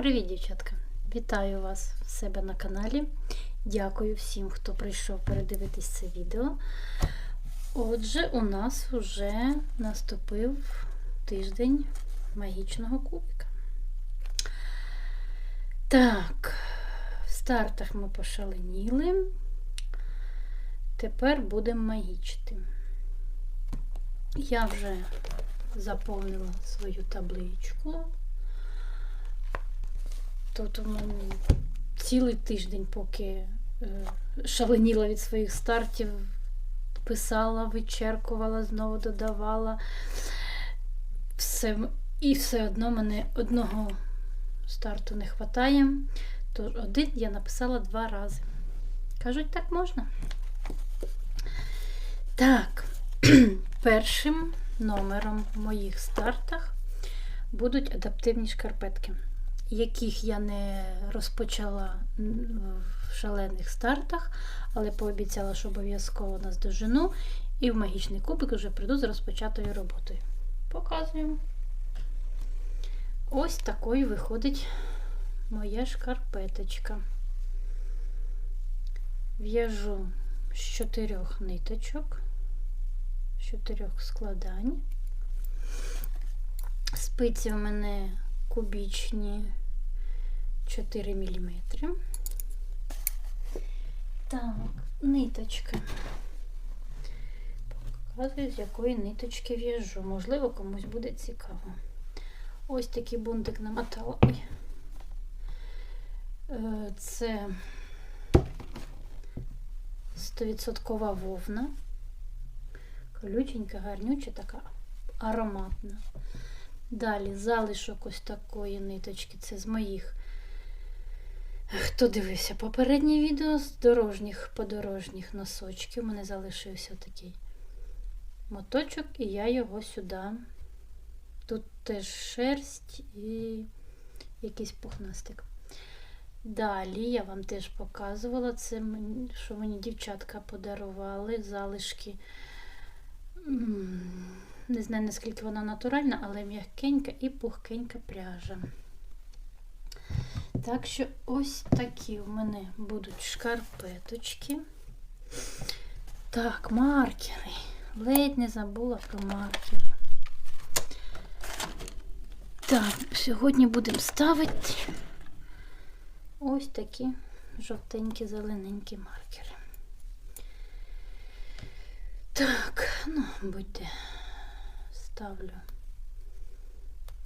Привіт, дівчатка! Вітаю вас в себе на каналі. Дякую всім, хто прийшов передивитись це відео. Отже, у нас вже наступив тиждень магічного кубика. Так, в стартах ми пошаленіли. Тепер будемо магічити. Я вже заповнила свою табличку. Тут у мене цілий тиждень, поки е, шаленіла від своїх стартів, писала, вичеркувала, знову додавала. Все, і все одно мене одного старту не вистачає. Тож один я написала два рази. Кажуть, так можна. Так, першим номером в моїх стартах будуть адаптивні шкарпетки яких я не розпочала в шалених стартах, але пообіцяла, що обов'язково наздожену. І в магічний кубик вже прийду з розпочатою роботою. Показуємо. Ось такою виходить моя шкарпеточка. В'яжу з чотирьох ниточок, з чотирьох складань. Спиці в мене кубічні 4 мм. Так, ниточка. Показую, з якої ниточки в'яжу. Можливо, комусь буде цікаво. Ось такий бунтик намотала. Ой. Е, Це 100% вовна. Колюченька, гарнюча, така ароматна. Далі залишок ось такої ниточки. Це з моїх. Хто дивився попереднє відео з дорожніх подорожніх носочків. У мене залишився такий моточок, і я його сюди. Тут теж шерсть і якийсь пухнастик. Далі я вам теж показувала це, що мені дівчатка подарували залишки. Не знаю, наскільки вона натуральна, але м'якенька і пухкенька пряжа. Так що ось такі в мене будуть шкарпеточки. Так, маркери. Ледь не забула про маркери. Так, сьогодні будемо ставити ось такі жовтенькі, зелененькі маркери. Так, ну, будьте ставлю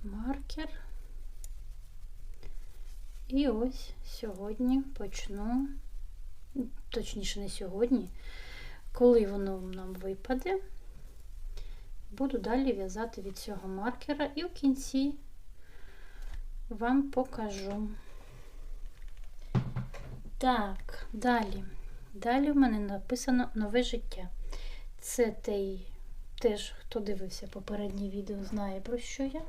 маркер. І ось сьогодні почну, точніше, не сьогодні, коли воно нам випаде, буду далі в'язати від цього маркера і в кінці вам покажу. Так, далі. Далі в мене написано нове життя. Це той Теж, хто дивився попереднє відео, знає про що я.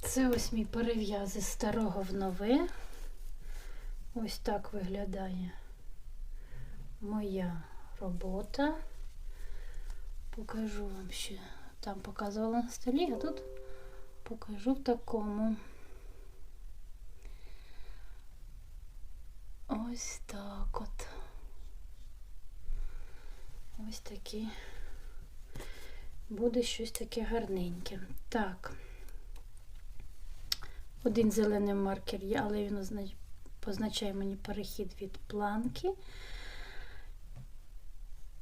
Це ось мій перев'язи старого в нове. Ось так виглядає моя робота. Покажу вам ще. Там показувала на столі, а тут покажу в такому. Ось так от. Ось такі. Буде щось таке гарненьке. Так, один зелений маркер є, але він позначає мені перехід від планки.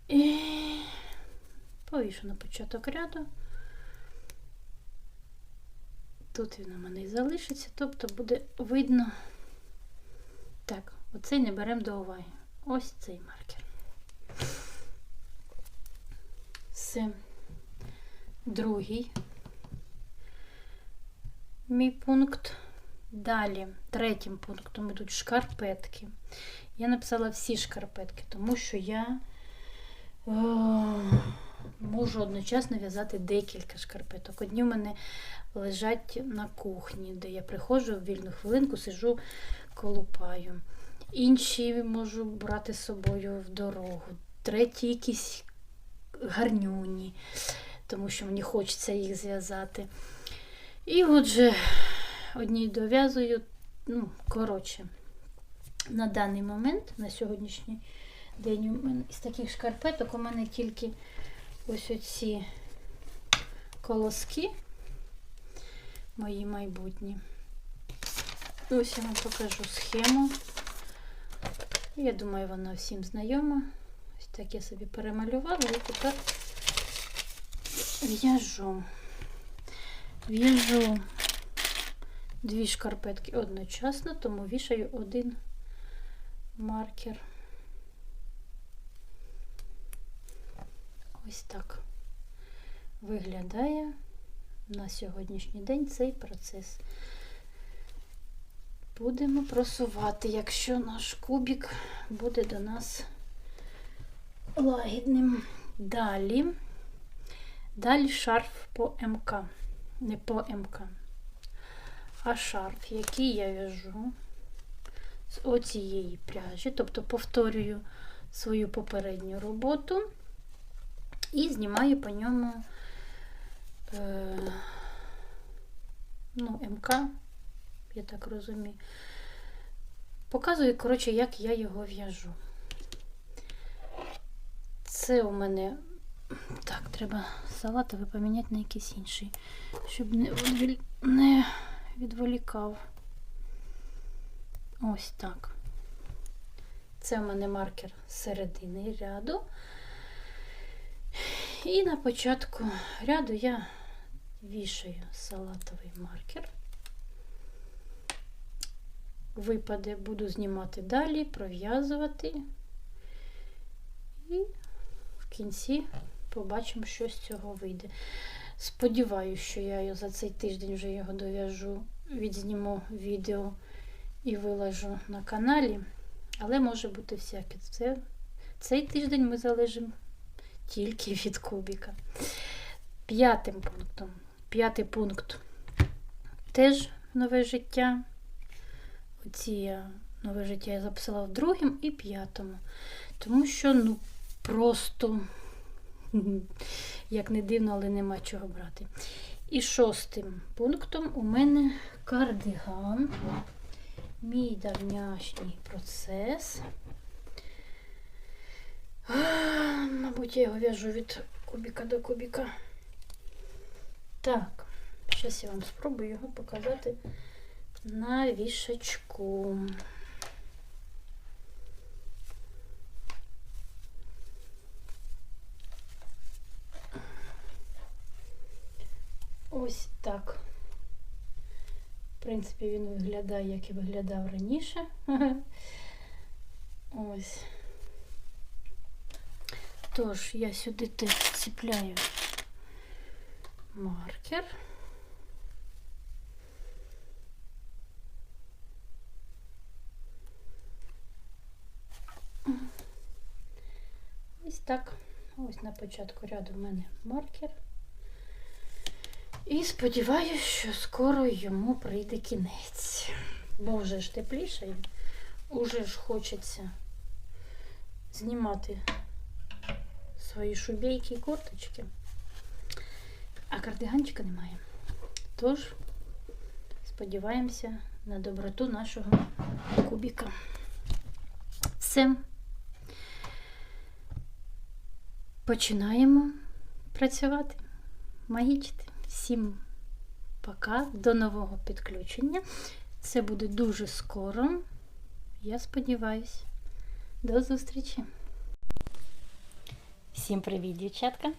І повішу на початок ряду. Тут він у мене і залишиться, тобто буде видно. Так, оцей не беремо до уваги. Ось цей маркер. Це другий мій пункт. Далі, третім пунктом йдуть шкарпетки. Я написала всі шкарпетки, тому що я о, можу одночасно в'язати декілька шкарпеток. Одні в мене лежать на кухні, де я приходжу в вільну хвилинку, сижу, колупаю. Інші можу брати з собою в дорогу. Треті якісь гарнюні, тому що мені хочеться їх зв'язати. І отже, одні дов'язую. Ну, коротше, на даний момент, на сьогоднішній день, у мене із таких шкарпеток у мене тільки ось оці колоски мої майбутні. Ось я вам покажу схему. Я думаю, вона всім знайома. Так я собі перемалювала і тепер в'яжу. В'яжу дві шкарпетки одночасно, тому вішаю один маркер. Ось так виглядає на сьогоднішній день цей процес. Будемо просувати, якщо наш кубик буде до нас лагідним. Далі. Далі шарф по МК. Не по МК, а шарф, який я в'яжу з оцієї пряжі, тобто повторюю свою попередню роботу і знімаю по ньому е, ну, МК, я так розумію. Показую, коротше, як я його в'яжу. Це у мене. Так, треба салатовий поміняти на якийсь інший, щоб не, відволі- не відволікав. Ось так. Це у мене маркер середини ряду. І на початку ряду я вішаю салатовий маркер. Випаде, буду знімати далі, пров'язувати. І в кінці побачимо, що з цього вийде. Сподіваюся, що я за цей тиждень вже його дов'яжу, відзніму відео і виложу на каналі. Але може бути всяке. Це, цей тиждень ми залежимо тільки від кубіка. П'ятим пунктом. П'ятий пункт теж нове життя. Оці я нове життя я записала в другому і п'ятому. Тому що, ну, просто, як не дивно, але нема чого брати. І шостим пунктом у мене кардиган. Мій давнішній процес. Мабуть, я його в'яжу від кубіка до кубіка. Так, зараз я вам спробую його показати на вішачку. Ось так. В принципі, він виглядає, як і виглядав раніше. Ось. Тож, я сюди теж ціпляю маркер. Ось так. Ось на початку ряду в мене маркер. І сподіваюся, що скоро йому прийде кінець. Бо вже ж тепліше, уже ж хочеться знімати свої шубейки і курточки. А кардиганчика немає. Тож, сподіваємося на доброту нашого кубіка. Все. Починаємо працювати, магічити. Всім пока, до нового підключення. Це буде дуже скоро. Я сподіваюся. До зустрічі! Всім привіт, дівчатка!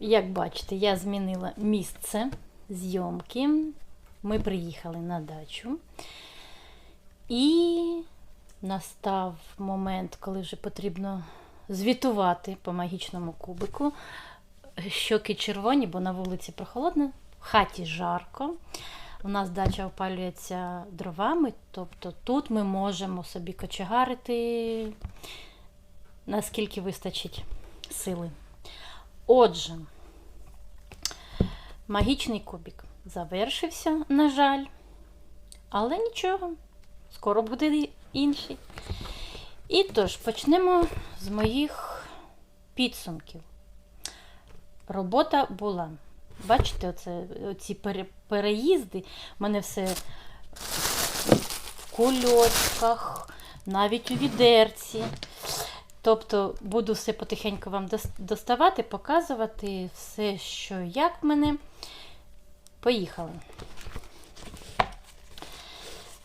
Як бачите, я змінила місце зйомки. Ми приїхали на дачу. І настав момент, коли вже потрібно звітувати по магічному кубику. Щоки червоні, бо на вулиці прохолодно, в хаті жарко. У нас дача опалюється дровами, тобто тут ми можемо собі кочегарити, наскільки вистачить сили. Отже, магічний кубик завершився, на жаль, але нічого, скоро буде інший. І тож, почнемо з моїх підсумків. Робота була Бачите, оце, оці пере, переїзди, в мене все в кульочках, навіть у відерці. Тобто буду все потихеньку вам доставати, показувати все, що як в мене. Поїхали.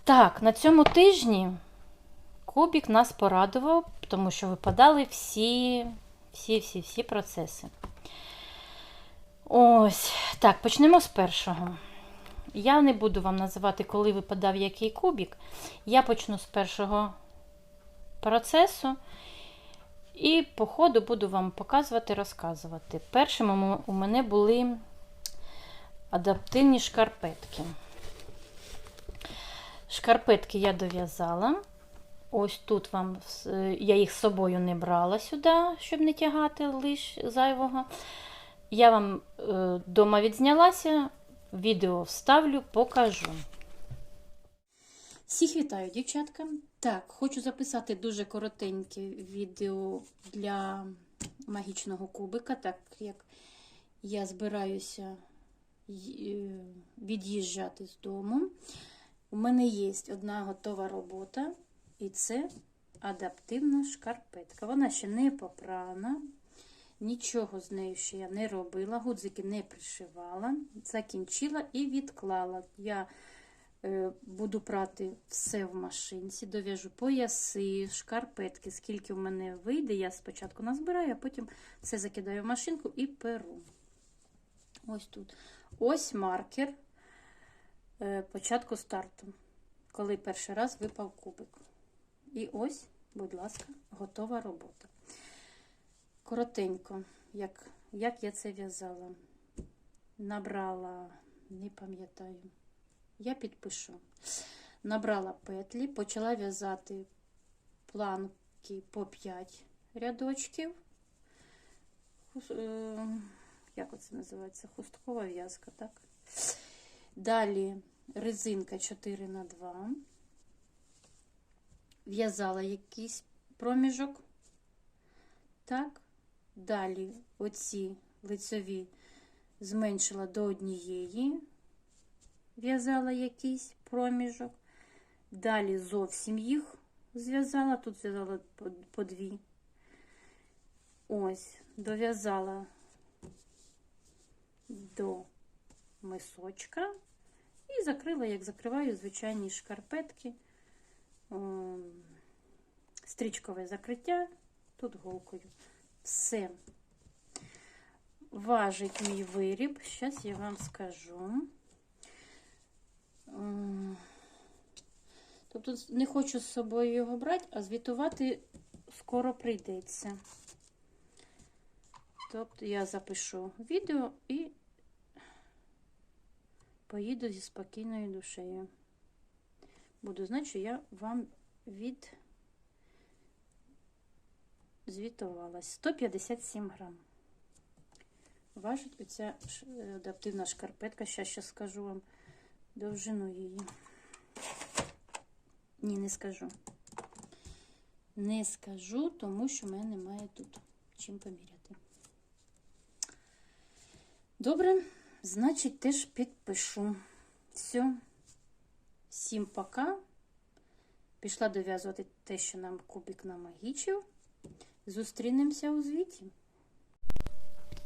Так, на цьому тижні кубік нас порадував, тому що випадали всі, всі, всі, всі процеси. Ось, так, почнемо з першого. Я не буду вам називати, коли випадав який кубік. Я почну з першого процесу. І по ходу буду вам показувати, розказувати. Першим у мене були адаптивні шкарпетки. Шкарпетки я дов'язала. Ось тут вам я їх з собою не брала сюди, щоб не тягати лиш зайвого. Я вам вдома відзнялася, відео вставлю, покажу. Всіх вітаю, дівчатка. Так, хочу записати дуже коротеньке відео для магічного кубика, так як я збираюся е, від'їжджати з дому. У мене є одна готова робота, і це адаптивна шкарпетка. Вона ще не попрана, нічого з нею ще я не робила, гудзики не пришивала, закінчила і відклала. Я е, буду прати все в машинці, дов'яжу пояси, шкарпетки, скільки в мене вийде. Я спочатку назбираю, а потім все закидаю в машинку і перу. Ось тут. Ось маркер е, початку старту, коли перший раз випав кубик. І ось, будь ласка, готова робота. Коротенько, як, як я це в'язала. Набрала, не пам'ятаю, я підпишу. Набрала петлі, почала в'язати планки по 5 рядочків. Е, Як це називається? Хусткова в'язка, так? Далі резинка 4 на 2 В'язала якийсь проміжок. Так. Далі оці лицьові зменшила до однієї, в'язала якийсь проміжок. Далі зовсім їх зв'язала, тут зв'язала по, по дві. Ось, дов'язала до мисочка і закрила, як закриваю звичайні шкарпетки, Ем, стрічкове закриття, тут голкою. Все. Важить мій виріб. Зараз я вам скажу. Ем, Тобто не хочу з собою його брати, а звітувати скоро прийдеться. Тобто я запишу відео і поїду зі спокійною душею. Буду знати, що я вам від звітувалась 157 грам. Важить оця е, адаптивна шкарпетка. Зараз ще скажу вам довжину її. Ні, не скажу. Не скажу, тому що в мене немає тут чим поміряти. Добре, значить, теж підпишу. Все. Всім пока. Пішла дов'язувати те, що нам кубик намагічив. Зустрінемося у звіті.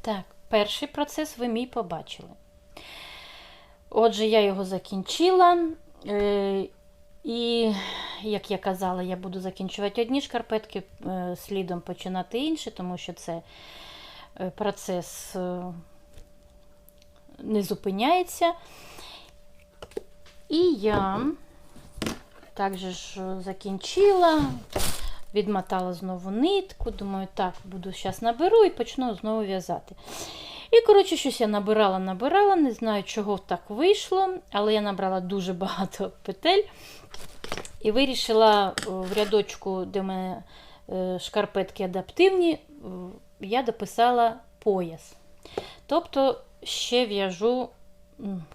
Так, перший процес ви мій побачили. Отже, я його закінчила. Е, і, як я казала, я буду закінчувати одні шкарпетки, е, слідом починати інші, тому що це е, процес не зупиняється. І я також закінчила, відмотала знову нитку. Думаю, так, буду зараз наберу і почну знову в'язати. І, коротше, щось я набирала, набирала, не знаю, чого так вийшло, але я набрала дуже багато петель і вирішила е, в рядочку, де в мене е, шкарпетки адаптивні, е, я дописала пояс. Тобто ще в'яжу,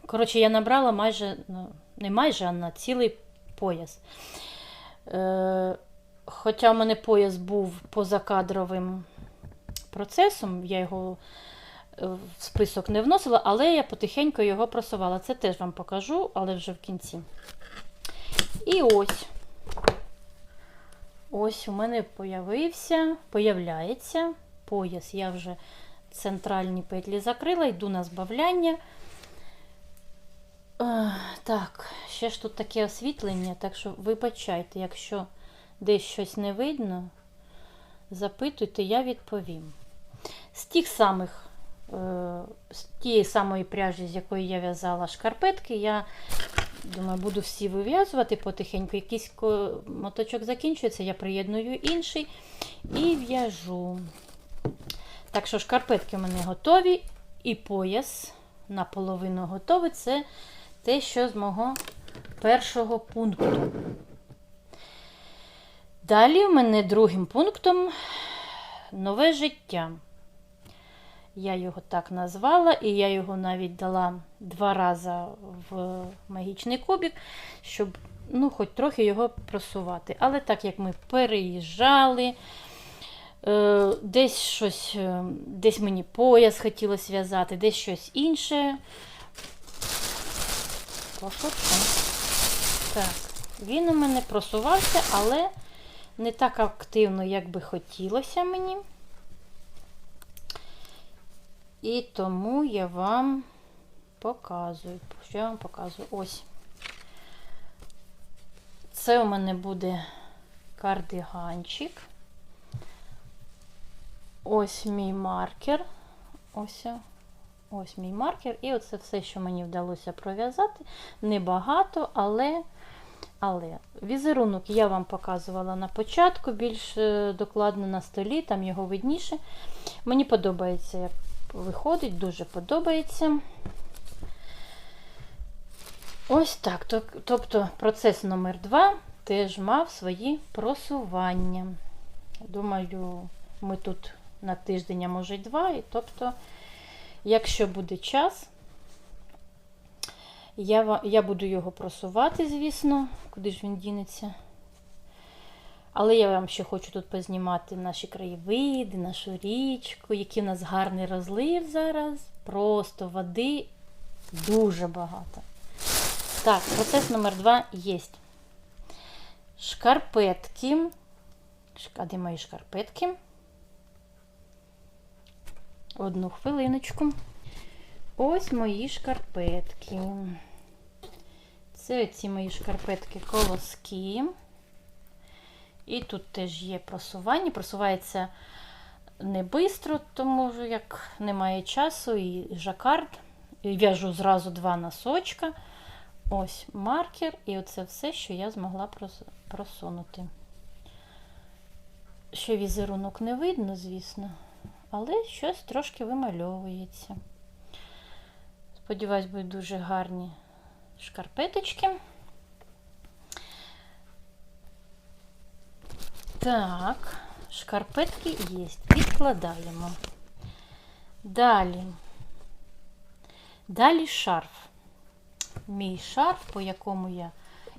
коротше, я набрала майже, ну, не майже, а на цілий пояс. Е, Хоча в мене пояс був позакадровим процесом, я його в список не вносила, але я потихеньку його просувала. Це теж вам покажу, але вже в кінці. І ось. Ось у мене появився, появляється пояс. Я вже центральні петлі закрила, йду на збавляння. Е, Так, ще ж тут таке освітлення, так що вибачайте, якщо десь щось не видно, запитуйте, я відповім. З тих самих, е, з тієї самої пряжі, з якої я в'язала шкарпетки, я думаю, буду всі вив'язувати потихеньку. Якийсь моточок закінчується, я приєдную інший і в'яжу. Так що шкарпетки у мене готові, і пояс наполовину готовий. Це те, що з мого першого пункту. Далі у мене другим пунктом нове життя. Я його так назвала, і я його навіть дала два рази в магічний кубик, щоб ну, хоч трохи його просувати. Але так як ми переїжджали, е, десь щось, е, десь мені пояс хотілося в'язати, десь щось інше. Так, він у мене просувався, але не так активно, як би хотілося мені. І тому я вам показую. Що я вам показую? Ось. Це у мене буде кардиганчик. Ось мій маркер. Ось. Ось мій маркер. І оце все, що мені вдалося пров'язати. Небагато, але. Але візерунок я вам показувала на початку, більш е, докладно на столі, там його видніше. Мені подобається, як виходить, дуже подобається. Ось так. Тобто процес номер 2 теж мав свої просування. Думаю, ми тут на тиждень, а може й два. І тобто, якщо буде час, я, я буду його просувати, звісно, куди ж він дінеться. Але я вам ще хочу тут познімати наші краєвиди, нашу річку, який у нас гарний розлив зараз. Просто води дуже багато. Так, процес номер два є. Шкарпетки. А де мої шкарпетки? Одну хвилиночку. Ось мої шкарпетки. Це ці мої шкарпетки колоски. І тут теж є просування. Просувається не швидко, тому як немає часу, і жакард. В'яжу зразу два носочка. Ось маркер, і оце все, що я змогла просунути. Ще візерунок не видно, звісно, але щось трошки вимальовується. Сподіваюсь, будуть дуже гарні шкарпеточки. Так, шкарпетки є. Відкладаємо. Далі. Далі шарф. Мій шарф, по якому я,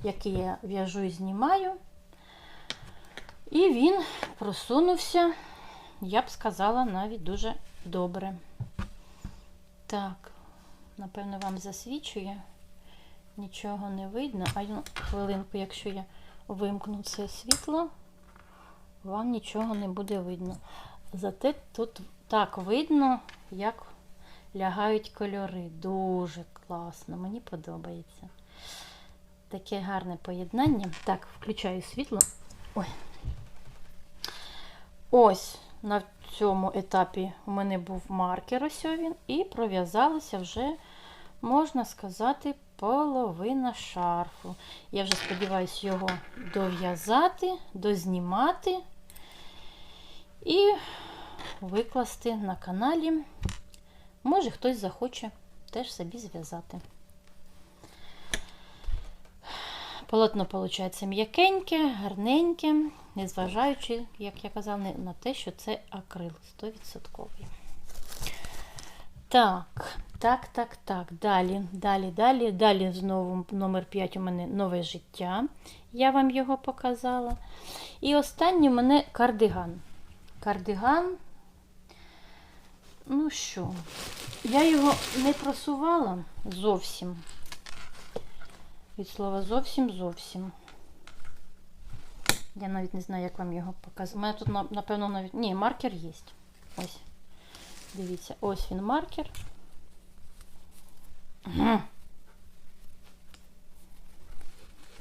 який я в'яжу і знімаю. І він просунувся, я б сказала, навіть дуже добре. Так, напевно, вам засвічує. Нічого не видно. А ну, хвилинку, якщо я вимкну це світло, вам нічого не буде видно. Зате тут так видно, як лягають кольори. Дуже класно, мені подобається. Таке гарне поєднання. Так, включаю світло. Ой. Ось цьому етапі у мене був маркер, ось він, і пров'язалося вже, можна сказати, половина шарфу. Я вже сподіваюся його дов'язати, дознімати і викласти на каналі. Може, хтось захоче теж собі зв'язати. Полотно, виходить, м'якеньке, гарненьке, незважаючи, як я казала, на те, що це акрил 100%. Так, так, так, так. Далі, далі, далі. Далі знову номер 5 у мене нове життя. Я вам його показала. І останній у мене кардиган. Кардиган Ну що, я його не просувала зовсім. Від слова зовсім зовсім. Я навіть не знаю, як вам його показати. У мене тут, напевно, навіть. Ні, маркер є. Ось. Дивіться, ось він маркер.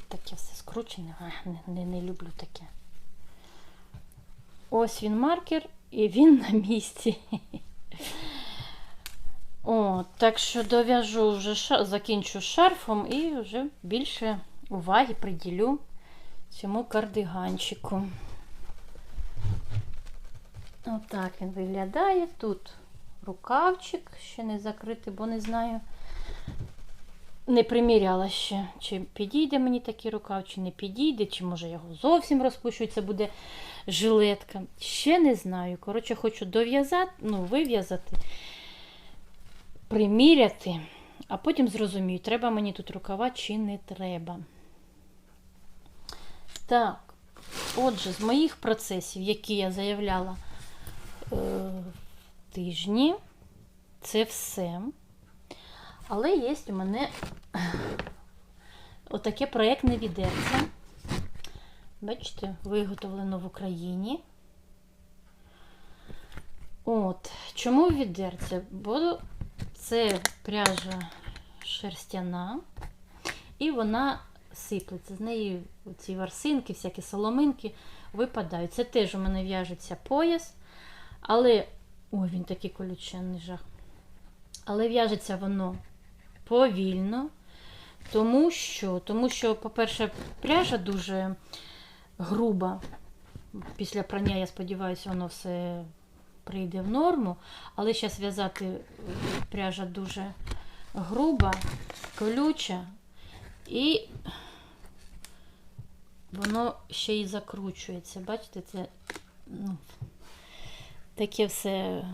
Таке все скручене. А, не, не, не люблю таке. Ось він маркер, і він на місці. О, так що дов'яжу вже закінчу шарфом і вже більше уваги приділю цьому кардиганчику. Отак він виглядає. Тут рукавчик ще не закритий, бо не знаю. Не приміряла ще, чи підійде мені такий рукав, чи не підійде, чи може його зовсім розпущу, це буде жилетка. Ще не знаю. Коротше, хочу дов'язати, ну, вив'язати, приміряти, а потім зрозумію, треба мені тут рукава чи не треба. Так, отже, з моїх процесів, які я заявляла е, в тижні, це все. Але є у мене отаке проєктне відерце. Бачите, виготовлено в Україні. От, чому відерце? Бо це пряжа шерстяна, і вона сиплеться. З неї ці варсинки, всякі соломинки випадають. Це теж у мене в'яжеться пояс, але. Ой, він такий колюченний жах. Але в'яжеться воно повільно, тому що, тому що, по-перше, пряжа дуже груба. Після прання, я сподіваюся, воно все прийде в норму. Але зараз в'язати пряжа дуже груба, колюча, і воно ще й закручується. Бачите, це ну, таке все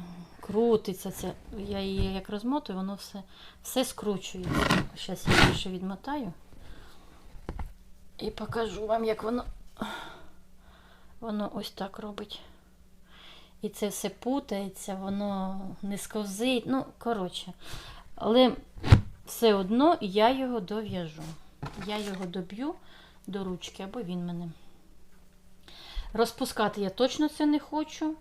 крутиться. Це, я її як розмотую, воно все, все скручується. Зараз я більше відмотаю і покажу вам, як воно, воно ось так робить. І це все путається, воно не сковзить. Ну, коротше. Але все одно я його дов'яжу. Я його доб'ю до ручки, або він мене. Розпускати я точно це не хочу.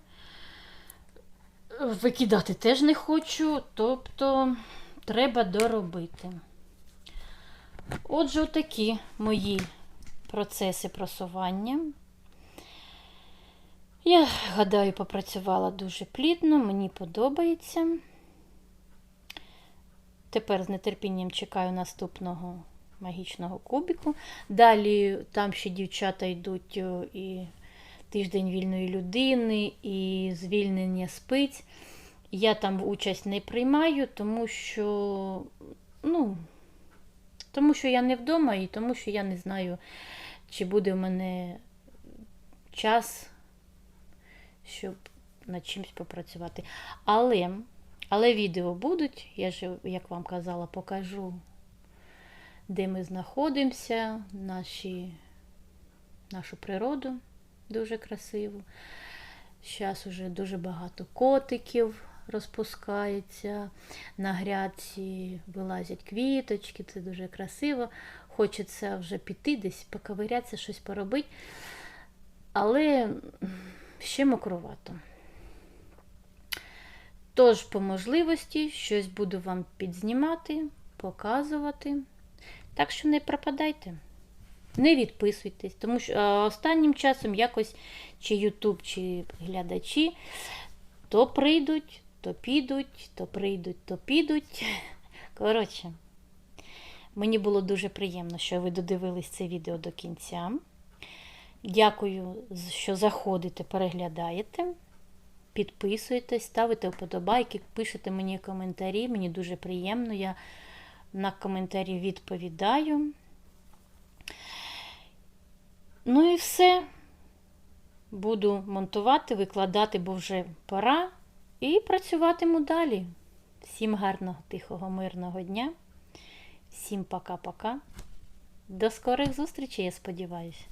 Викидати теж не хочу, тобто треба доробити. Отже, такі мої процеси просування. Я гадаю, попрацювала дуже плідно, мені подобається. Тепер з нетерпінням чекаю наступного магічного кубіку. Далі там ще дівчата йдуть і тиждень вільної людини, і звільнення спиць. Я там участь не приймаю, тому що, ну, тому що я не вдома і тому що я не знаю, чи буде в мене час, щоб над чимось попрацювати. Але, але відео будуть, я ж, як вам казала, покажу, де ми знаходимося, наші, нашу природу дуже красиву. Зараз уже дуже багато котиків розпускається, на грядці вилазять квіточки, це дуже красиво. Хочеться вже піти десь, поковирятися, щось поробити. Але ще мокровато. Тож, по можливості, щось буду вам підзнімати, показувати. Так що не пропадайте. Не відписуйтесь, тому що останнім часом якось чи Ютуб, чи глядачі то прийдуть, то підуть, то прийдуть, то підуть. Коротше, мені було дуже приємно, що ви додивились це відео до кінця. Дякую, що заходите, переглядаєте. Підписуєтесь, ставите вподобайки, пишете мені коментарі. Мені дуже приємно. Я на коментарі відповідаю. Ну і все. Буду монтувати, викладати, бо вже пора. І працюватиму далі. Всім гарного, тихого, мирного дня. Всім пока-пока. До скорих зустрічей, я сподіваюся.